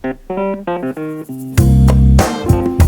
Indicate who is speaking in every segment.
Speaker 1: Thank you.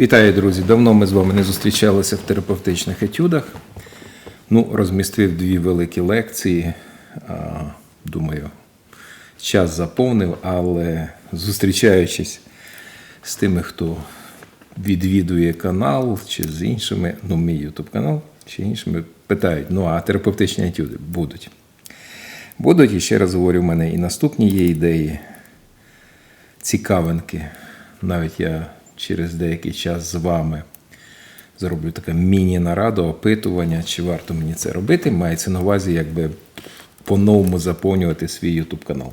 Speaker 1: Вітаю, друзі! Давно ми з вами не зустрічалися в терапевтичних етюдах. Ну, розмістив дві великі лекції. Думаю, час заповнив, але зустрічаючись з тими, хто відвідує канал чи з іншими, ну, мій YouTube канал, чи іншими, питають: ну а терапевтичні етюди будуть. Будуть, і ще раз говорю, в мене і наступні є ідеї, цікавинки. Навіть я через деякий час з вами зроблю таке міні-нараду, опитування, чи варто мені це робити. Мається на увазі, якби по-новому заповнювати свій YouTube канал.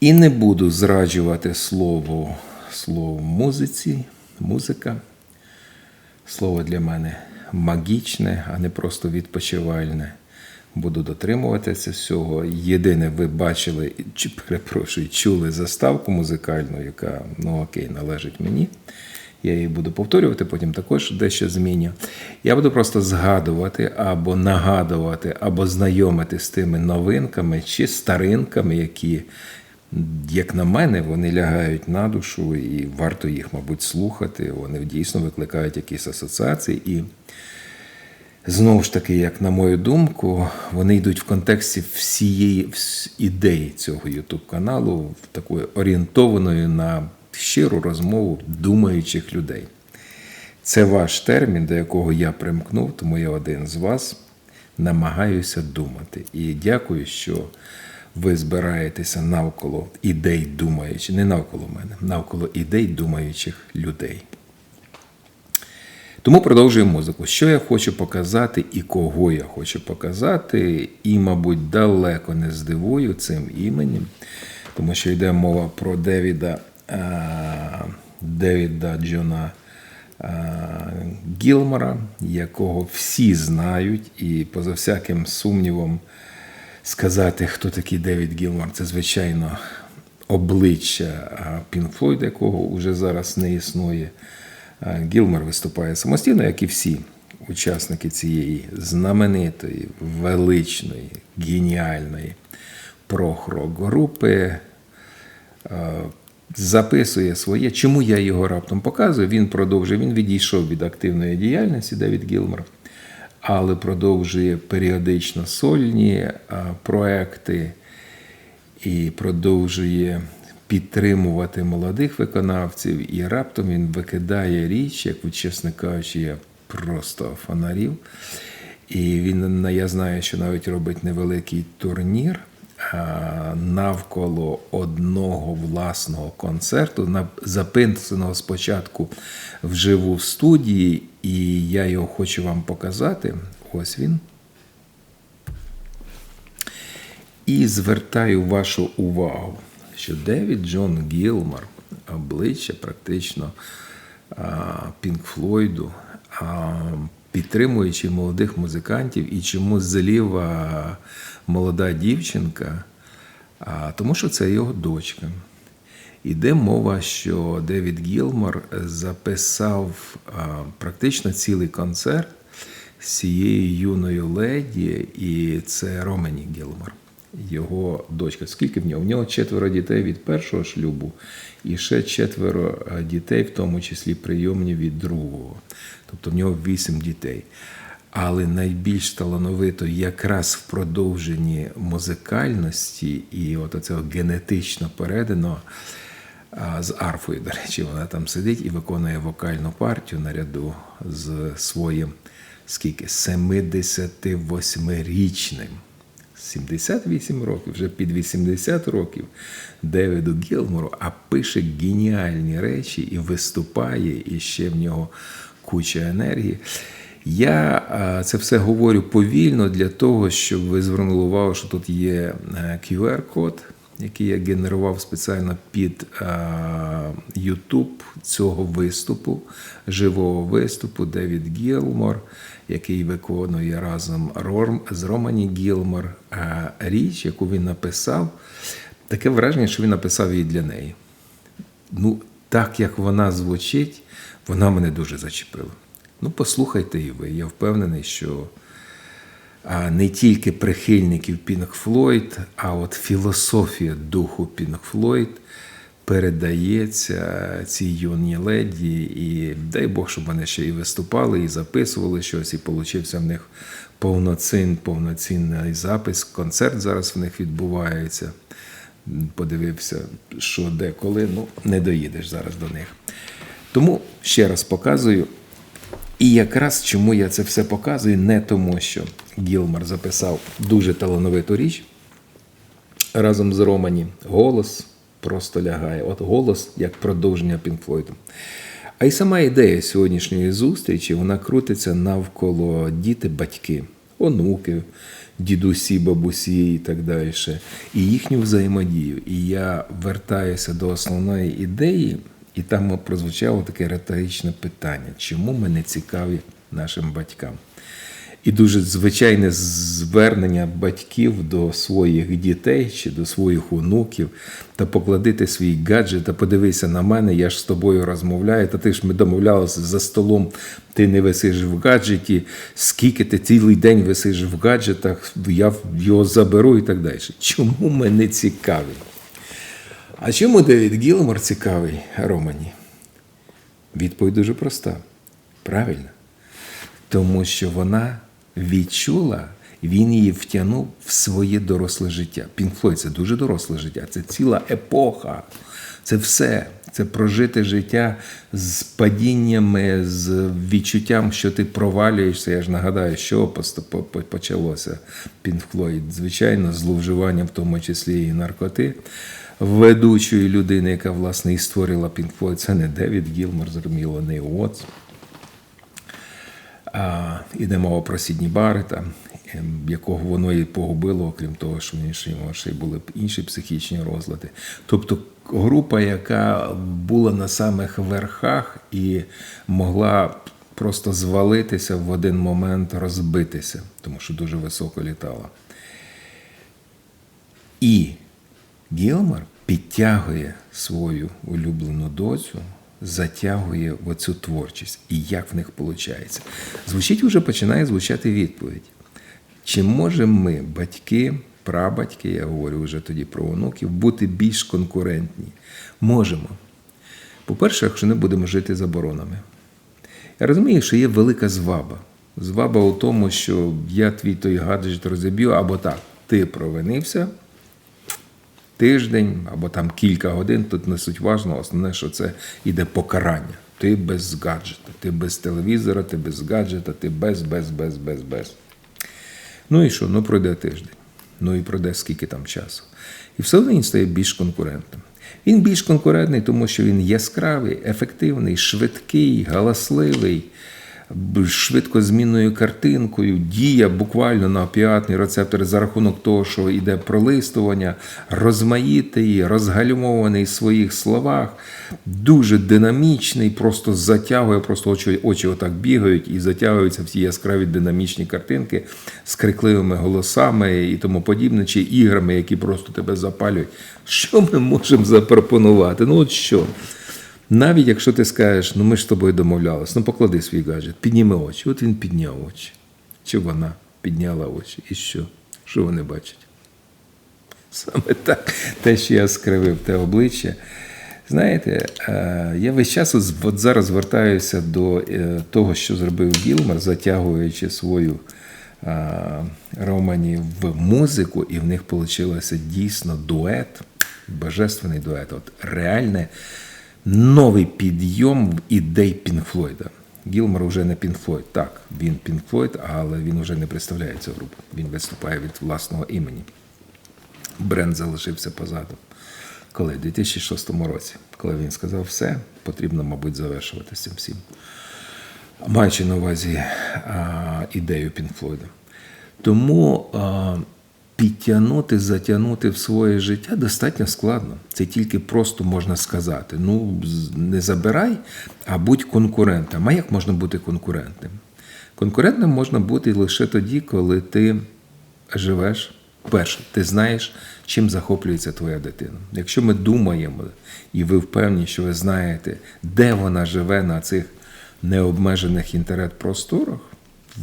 Speaker 1: І не буду зраджувати слово, слово музиці, музика. Слово для мене магічне, а не просто відпочивальне. Буду дотримуватися всього. Єдине, ви бачили, чи перепрошую, чули заставку музикальну, яка ну окей, належить мені. Я її буду повторювати, потім також дещо зміню. Я буду просто згадувати або нагадувати, або знайомити з тими новинками чи старинками, які, як на мене, вони лягають на душу, і варто їх, мабуть, слухати. Вони дійсно викликають якісь асоціації. І Знову ж таки, як на мою думку, вони йдуть в контексті всієї ідеї цього YouTube каналу, такою орієнтованою на щиру розмову думаючих людей. Це ваш термін, до якого я примкнув, тому я один з вас намагаюся думати. І дякую, що ви збираєтеся навколо ідей думаючих, не навколо мене, навколо ідей думаючих людей. Тому продовжуємо музику. Що я хочу показати і кого я хочу показати, і, мабуть, далеко не здивую цим іменем, тому що йде мова про Девіда, а, Девіда Джона а, Гілмора, якого всі знають, і поза всяким сумнівом сказати, хто такий Девід Гілмор, це звичайно обличчя Пінк Флойд, якого вже зараз не існує. Е, Гілмор виступає самостійно, як і всі учасники цієї знаменитої, величної, геніальної прох-рок групи. Е, Записує своє. Чому я його раптом показую? Він продовжує, він відійшов від активної діяльності Девід Гілмор, але продовжує періодично сольні е, проекти і продовжує підтримувати молодих виконавців, і раптом він викидає річ, яку, чесно кажучи, я просто фонарів. І він, я знаю, що навіть робить невеликий турнір навколо одного власного концерту, на- записаного спочатку вживу в студії, і я його хочу вам показати. Ось він. І звертаю вашу увагу, що Девід Джон Гілмор, обличчя практично Пінк Флойду, підтримуючи молодих музикантів, і чому зліва молода дівчинка, тому що це його дочка. Іде мова, що Девід Гілмор записав практично цілий концерт з цією юною леді, і це Ромені Гілмор, його дочка. Скільки в нього? В нього четверо дітей від першого шлюбу, і ще четверо е, дітей, в тому числі прийомні від другого. Тобто в нього вісім дітей. Але найбільш талановито якраз в продовженні музикальності і от оцього генетично передано з арфою, до речі, вона там сидить і виконує вокальну партію наряду з своїм скільки 78-річним 78 років, вже під 80 років Девіду Гілмору, а пише геніальні речі і виступає, і ще в нього куча енергії. Я це все говорю повільно для того, щоб ви звернули увагу, що тут є е, QR-код, який я генерував спеціально під а, YouTube цього виступу, живого виступу Девід Гілмор, який виконує разом з Романі Гілмор а, річ, яку він написав. Таке враження, що він написав її для неї. Ну, так як вона звучить, вона мене дуже зачепила. Ну, послухайте і ви. Я впевнений, що не тільки прихильників Пінк Флойд, а от філософія духу Пінк Флойд передається цій юній леді. І дай Бог, щоб вони ще і виступали, і записували щось, і получився в них повноцін, повноцінний запис. Концерт зараз в них відбувається. Подивився, що де, коли. Ну, не доїдеш зараз до них. Тому ще раз показую. І якраз чому я це все показую, не тому, що Гілмар записав дуже талановиту річ разом з Романі. Голос просто лягає. От голос як продовження Пінкфлойду. А й сама ідея сьогоднішньої зустрічі вона крутиться навколо діти, батьки, онуки, дідусі, бабусі і так далі. І їхню взаємодію. І я вертаюся до основної ідеї. І там прозвучало таке риторичне питання, чому ми не цікаві нашим батькам? І дуже звичайне звернення батьків до своїх дітей чи до своїх онуків, та покладити свій гаджет, та подивися на мене, я ж з тобою розмовляю, та ти ж ми домовлялися за столом, ти не висиш в гаджеті, скільки ти цілий день висиш в гаджетах, я його заберу і так далі. Чому ми не цікаві? А чому Девід Гілмор цікавий Романі? Відповідь дуже проста. Правильно. Тому що вона відчула, він її втягнув в своє доросле життя. Пінфлойд це дуже доросле життя, це ціла епоха. Це все. Це прожити життя з падіннями, з відчуттям, що ти провалюєшся. Я ж нагадаю, що почалося Пінфлойд. Звичайно, зловживання, в тому числі і наркоти ведучої людини, яка власне і створила Pink Floyd, це не Девід Гілмор, зрозуміло, не Уотс. Іде мова про Сідні Барета, ем, якого воно і погубило, окрім того, що в нього ще й були інші психічні розлади. Тобто група, яка була на самих верхах і могла просто звалитися в один момент, розбитися, тому що дуже високо літала. І Гілмар підтягує свою улюблену доцю, затягує в оцю творчість. І як в них виходить? Звучить вже починає звучати відповідь. Чи можемо ми, батьки, прабатьки, я говорю вже тоді про онуків, бути більш конкурентні? Можемо. По-перше, якщо не будемо жити заборонами. Я розумію, що є велика зваба. Зваба у тому, що я твій той гаджет розіб'ю, або так, ти провинився тиждень або там кілька годин, тут не суть важно, основне, що це йде покарання. Ти без гаджета, ти без телевізора, ти без гаджета, ти без, без, без, без, без. Ну і що? Ну пройде тиждень. Ну і пройде скільки там часу. І все одно він стає більш конкурентним. Він більш конкурентний, тому що він яскравий, ефективний, швидкий, галасливий швидко змінною картинкою, дія буквально на опіатні рецептори за рахунок того, що йде пролистування, розмаїтий, розгальмований в своїх словах, дуже динамічний, просто затягує, просто очі очі отак бігають і затягуються всі яскраві динамічні картинки з крикливими голосами і тому подібне, чи іграми, які просто тебе запалюють. Що ми можемо запропонувати? Ну от що? Навіть якщо ти скажеш, ну ми ж з тобою домовлялися, ну поклади свій гаджет, підніми очі. От він підняв очі. Чи вона підняла очі? І що? Що вони бачать? Саме так, те, що я скривив, те обличчя. Знаєте, я весь час от зараз звертаюся до е, того, що зробив Гілмар, затягуючи свою Романі в музику, і в них вийшло дійсно дует, божественний дует. От реальне новий підйом ідей Пінфлойда. Гілмор вже не Floyd. Так, він Floyd, але він вже не представляє цю групу. Він виступає від власного імені. Бренд залишився позаду. Коли? У 2006 році, коли він сказав, все, потрібно, мабуть, завершувати цим всім. Маючи на увазі а, ідею Пінфлойда. Тому а, підтягнути, затягнути в своє життя достатньо складно. Це тільки просто можна сказати. Ну, не забирай, а будь конкурентом. А як можна бути конкурентним? Конкурентним можна бути лише тоді, коли ти живеш. Перше, ти знаєш, чим захоплюється твоя дитина. Якщо ми думаємо, і ви впевнені, що ви знаєте, де вона живе на цих необмежених інтернет-просторах,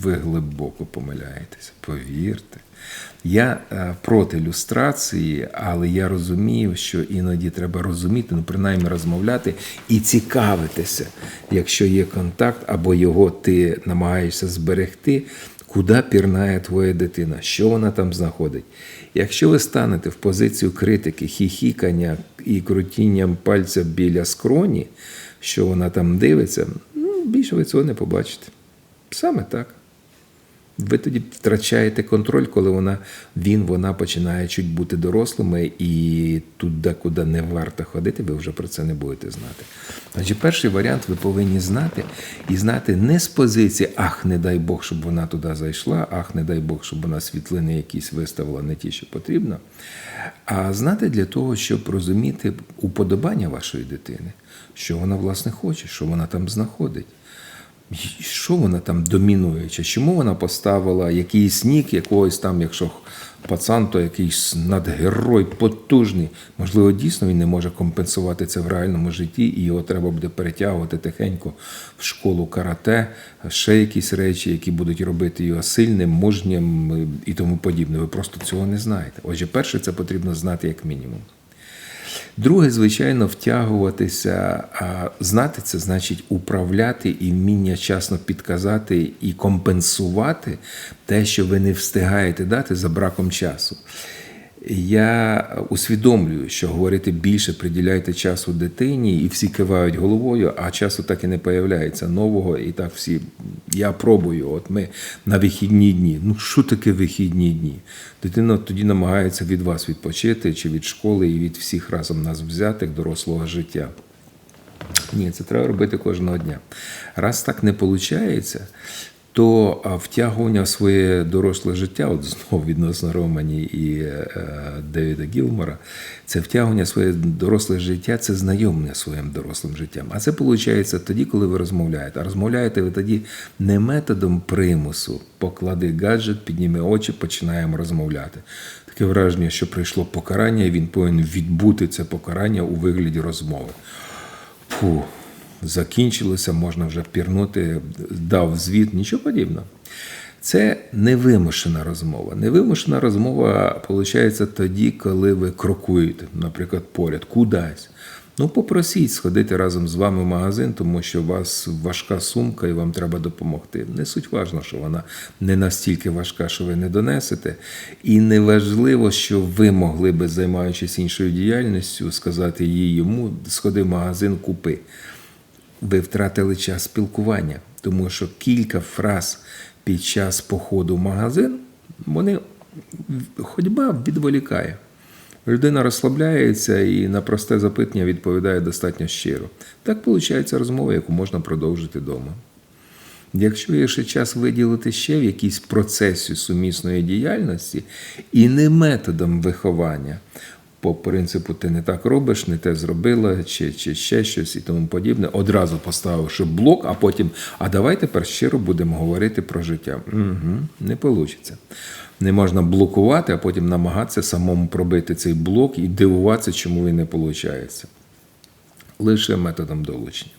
Speaker 1: ви глибоко помиляєтеся, повірте. Я е, проти люстрації, але я розумію, що іноді треба розуміти, ну принаймні розмовляти і цікавитися, якщо є контакт або його ти намагаєшся зберегти, куди пірнає твоя дитина, що вона там знаходить. Якщо ви станете в позицію критики, хіхікання і крутінням пальця біля скроні, що вона там дивиться, ну, більше ви цього не побачите. Саме так. Ви тоді втрачаєте контроль, коли вона, він, вона починає чуть бути дорослими, і туди, куди не варто ходити, ви вже про це не будете знати. Значить, перший варіант ви повинні знати і знати не з позиції Ах, не дай Бог, щоб вона туди зайшла, ах, не дай Бог, щоб вона світлини якісь виставила, не ті, що потрібно. А знати для того, щоб розуміти уподобання вашої дитини, що вона власне хоче, що вона там знаходить. Що вона там домінуюча? Чому вона поставила якийсь нік якогось там, якщо пацан, то якийсь надгерой потужний. Можливо, дійсно він не може компенсувати це в реальному житті, і його треба буде перетягувати тихенько в школу карате, ще якісь речі, які будуть робити його сильним, мужнім е, і тому подібне. Ви просто цього не знаєте. Отже, перше, це потрібно знати як мінімум. Друге, звичайно, втягуватися, а знати це значить управляти і вміння часно підказати і компенсувати те, що ви не встигаєте дати за браком часу. Я усвідомлюю, що говорити більше приділяйте часу дитині, і всі кивають головою, а часу так і не появляється нового. І так всі я пробую. От ми на вихідні дні. Ну що таке вихідні дні? Дитина тоді намагається від вас відпочити чи від школи і від всіх разом нас взятих дорослого життя. Ні, це треба робити кожного дня. Раз так не виходить, то втягування в своє доросле життя, от знову відносно Романі і е, Девіда Гілмора, це втягування в своє доросле життя, це знайомлення своїм дорослим життям. А це виходить тоді, коли ви розмовляєте. А розмовляєте ви тоді не методом примусу, поклади гаджет, підніми очі, починаємо розмовляти. Таке враження, що прийшло покарання, і він повинен відбути це покарання у вигляді розмови. Фу, закінчилося, можна вже пірнути, дав звіт, нічого подібного. Це невимушена розмова. Невимушена розмова виходить тоді, коли ви крокуєте, наприклад, поряд, кудись. Ну, попросіть сходити разом з вами в магазин, тому що у вас важка сумка і вам треба допомогти. Не суть важно, що вона не настільки важка, що ви не донесете. І не важливо, що ви могли би, займаючись іншою діяльністю, сказати їй йому, сходи в магазин, купи. Ви втратили час спілкування, тому що кілька фраз під час походу в магазин, вони ходьба відволікає. Людина розслабляється і на просте запитання відповідає достатньо щиро. Так виходить розмова, яку можна продовжити вдома. Якщо є ще час виділити ще в якійсь процесі сумісної діяльності і не методом виховання, по принципу ти не так робиш, не те зробила, чи, чи ще щось і тому подібне, одразу поставивши блок, а потім, а давай тепер щиро будемо говорити про життя. Угу, Не вийде. Не можна блокувати, а потім намагатися самому пробити цей блок і дивуватися, чому він не виходить. Лише методом долучення.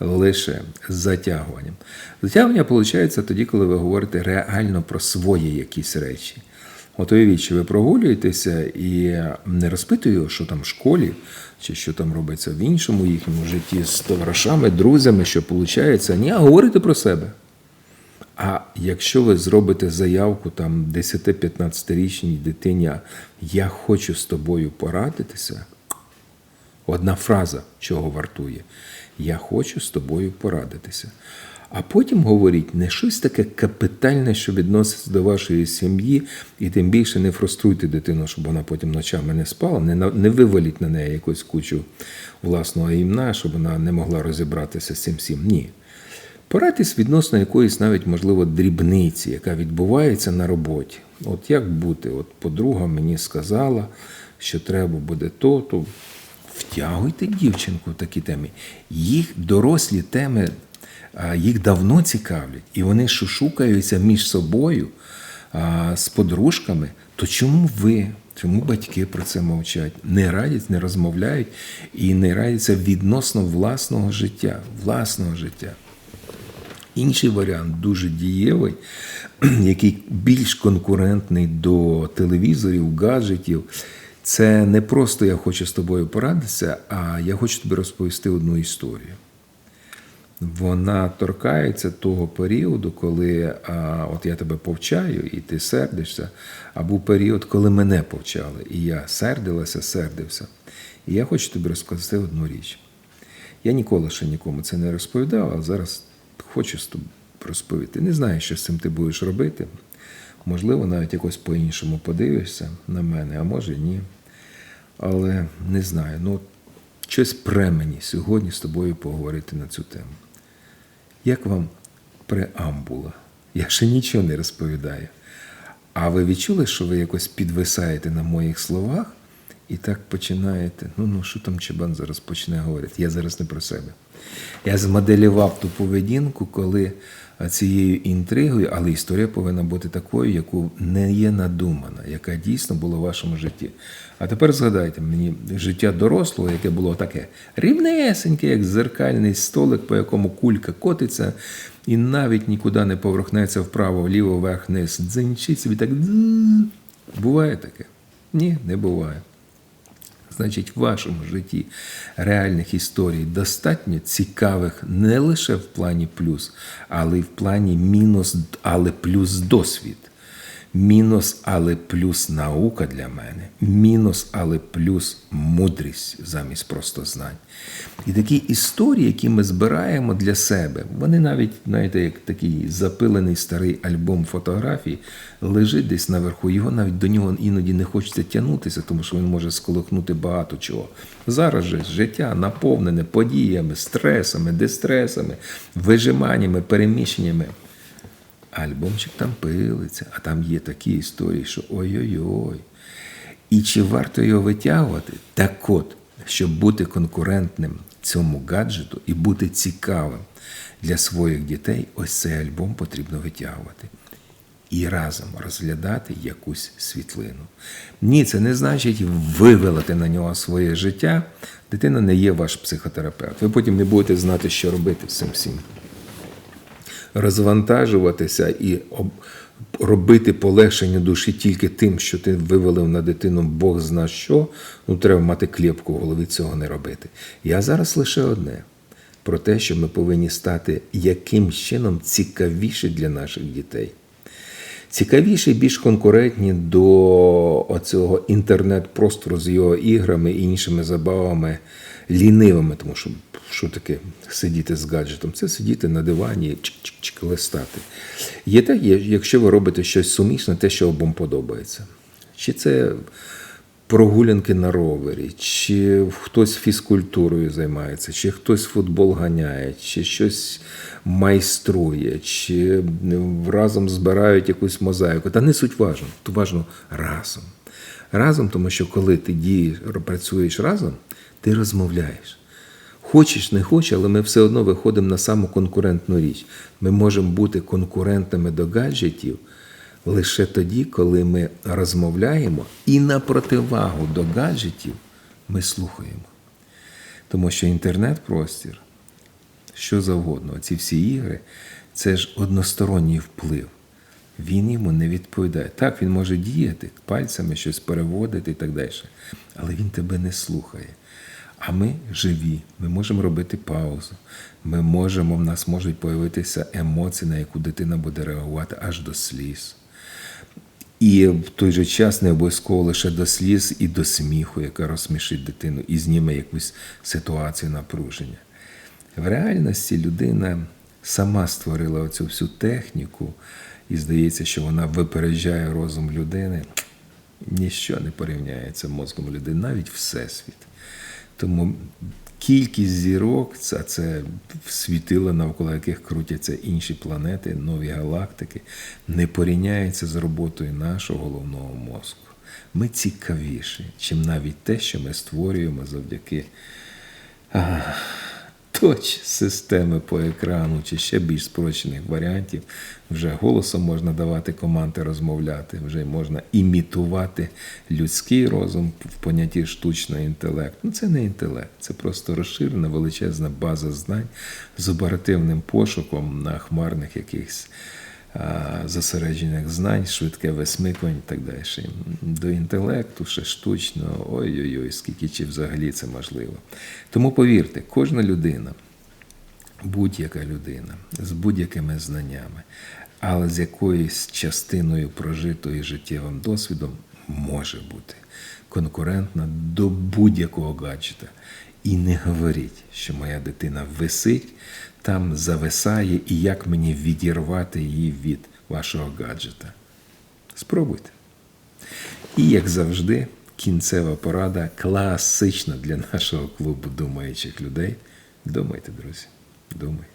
Speaker 1: Лише затягуванням. Затягування виходить тоді, коли ви говорите реально про свої якісь речі. От уявіть, що ви прогулюєтеся і не розпитуєте, що там в школі, чи що там робиться в іншому їхньому житті з товаришами, друзями, що виходить, ні, а говорите про себе. А якщо ви зробите заявку там 10-15-річній дитині, я хочу з тобою порадитися, одна фраза чого вартує. Я хочу з тобою порадитися. А потім говоріть не щось таке капітальне, що відноситься до вашої сім'ї, і тим більше не фруструйте дитину, щоб вона потім ночами не спала, не, не виваліть на неї якусь кучу власного гімна, щоб вона не могла розібратися з цим всім. Ні. Порадьтесь відносно якоїсь навіть, можливо, дрібниці, яка відбувається на роботі. От як бути? От подруга мені сказала, що треба буде то, то втягуйте дівчинку в такі теми. Їх дорослі теми, їх давно цікавлять, і вони шушукаються між собою з подружками. То чому ви? Чому батьки про це мовчать? Не радять, не розмовляють і не радяться відносно власного життя, власного життя. Інший варіант дуже дієвий, який більш конкурентний до телевізорів, гаджетів. Це не просто я хочу з тобою порадитися, а я хочу тобі розповісти одну історію. Вона торкається того періоду, коли а, от я тебе повчаю, і ти сердишся, а був період, коли мене повчали, і я сердилася, сердився. І я хочу тобі розказати одну річ. Я ніколи ще нікому це не розповідав, а зараз хочу з тобою розповісти. Не знаю, що з цим ти будеш робити. Можливо, навіть якось по-іншому подивишся на мене, а може ні. Але не знаю. Ну, щось пре мені сьогодні з тобою поговорити на цю тему. Як вам преамбула? Я ще нічого не розповідаю. А ви відчули, що ви якось підвисаєте на моїх словах і так починаєте. Ну, ну що там Чебан зараз почне говорити? Я зараз не про себе. Я змоделював ту поведінку, коли цією інтригою, але історія повинна бути такою, яку не є надумана, яка дійсно була в вашому житті. А тепер згадайте мені життя дорослого, яке було таке рівнесеньке, як зеркальний столик, по якому кулька котиться, і навіть нікуди не поверхнеться вправо, вліво, вверх, вниз. Дзинчить собі так. Буває таке? Ні, не буває. Значить, в вашому житті реальних історій достатньо цікавих не лише в плані плюс, але й в плані мінус, але плюс досвід. Мінус, але плюс наука для мене, мінус, але плюс мудрість замість просто знань. І такі історії, які ми збираємо для себе, вони навіть, знаєте, як такий запилений старий альбом фотографій, лежить десь наверху. Його навіть до нього іноді не хочеться тягнутися, тому що він може сколихнути багато чого. Зараз же життя наповнене подіями, стресами, дистресами, вижиманнями, переміщеннями. Альбомчик там пилиться, а там є такі історії, що ой-ой-ой. І чи варто його витягувати? Так от, щоб бути конкурентним цьому гаджету і бути цікавим для своїх дітей, ось цей альбом потрібно витягувати. І разом розглядати якусь світлину. Ні, це не значить вивелити на нього своє життя. Дитина не є ваш психотерапевт. Ви потім не будете знати, що робити цим всім розвантажуватися і робити полегшення душі тільки тим, що ти вивелив на дитину Бог зна що, ну треба мати клепку в голові цього не робити. Я зараз лише одне про те, що ми повинні стати яким чином цікавіші для наших дітей. Цікавіші більш конкурентні до оцього інтернет-простору з його іграми і іншими забавами лінивими, тому що що таке сидіти з гаджетом? Це сидіти на дивані, і чик-чик-чик, листати. Є те, якщо ви робите щось сумісне, те, що обом подобається. Чи це прогулянки на ровері, чи хтось фізкультурою займається, чи хтось футбол ганяє, чи щось майструє, чи разом збирають якусь мозаїку. Та не суть важно, то важно разом. Разом, тому що коли ти дієш, працюєш разом, ти розмовляєш. Хочеш, не хочеш, але ми все одно виходимо на саму конкурентну річ. Ми можемо бути конкурентами до гаджетів лише тоді, коли ми розмовляємо, і на противагу до гаджетів ми слухаємо. Тому що інтернет-простір, що завгодно, ці всі ігри, це ж односторонній вплив. Він йому не відповідає. Так, він може діяти, пальцями щось переводити і так далі. Але він тебе не слухає. А ми живі, ми можемо робити паузу. Ми можемо, в нас можуть появитися емоції, на яку дитина буде реагувати аж до сліз. І в той же час не обов'язково лише до сліз і до сміху, яка розсмішить дитину і зніме якусь ситуацію напруження. В реальності людина сама створила оцю всю техніку, і здається, що вона випереджає розум людини. Ніщо не порівняється мозком людини, навіть Всесвіт. Тому кількість зірок, це, це світила, навколо яких крутяться інші планети, нові галактики, не порівняється з роботою нашого головного мозку. Ми цікавіші, чим навіть те, що ми створюємо завдяки а, точ системи по екрану чи ще більш спрощених варіантів. Вже голосом можна давати команди розмовляти, вже можна імітувати людський розум в понятті штучний інтелект. Ну це не інтелект, це просто розширена величезна база знань з оперативним пошуком на хмарних якихось зосереджених знань, швидке висмикування і так далі. До інтелекту ще штучно, ой-ой-ой, скільки чи взагалі це можливо. Тому повірте, кожна людина, будь-яка людина з будь-якими знаннями, але з якоюсь частиною прожитою життєвим досвідом може бути конкурентна до будь-якого гаджета. І не говоріть, що моя дитина висить, там зависає, і як мені відірвати її від вашого гаджета. Спробуйте. І, як завжди, кінцева порада класична для нашого клубу думаючих людей. Думайте, друзі, думайте.